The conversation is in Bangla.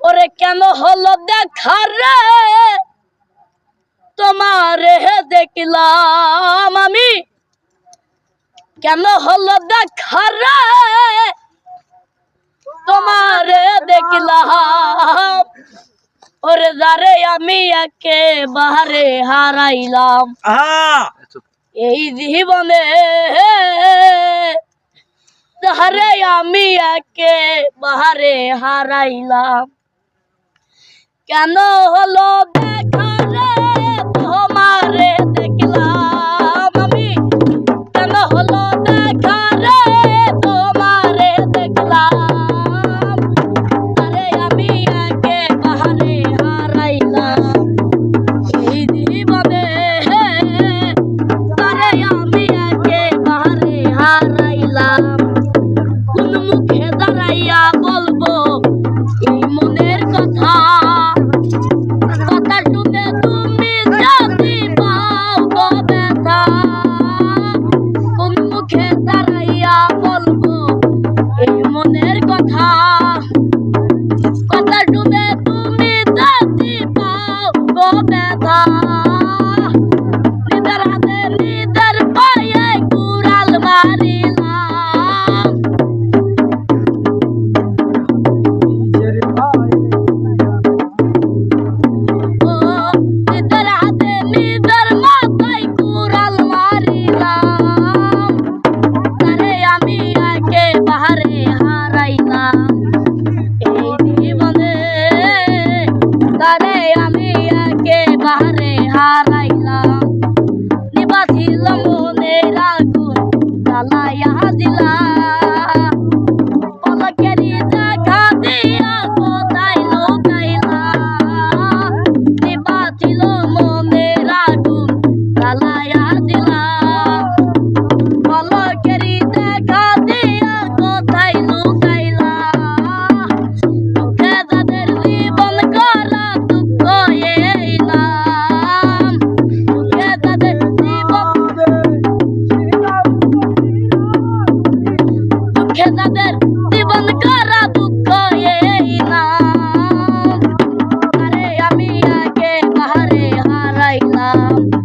ওরে কেন হলো দেখা রে? তোমারে দেখলাম আমি। কেন হলো দেখা রে? তোমারে দেখলাম। ওরে যারে আমি একে বাহারে হারাইলাম এই জীবনে তাহারে আমি একে বাহারে হারাইলাম। কেন হলো দেখা দাঁড়াইয়া বলব, এই মনের কথা। কথা শুনে তুমি যদি পাও ব্যথা মুখে দাঁড়াইয়া বলব, এই মনের কথা। কথা শুনে তুমি যদি পাও গো ব্যথা নিদার হাতে নিদার পায়ে কুড়াল মারিলাম এই জীবনে তারে আমি একেবারে হারাইলাম। নিবাসিলাম মনে যাদের জীবন করা দুঃখ এই না। আরে আমি আগে পাহাড়ে হারাইলাম।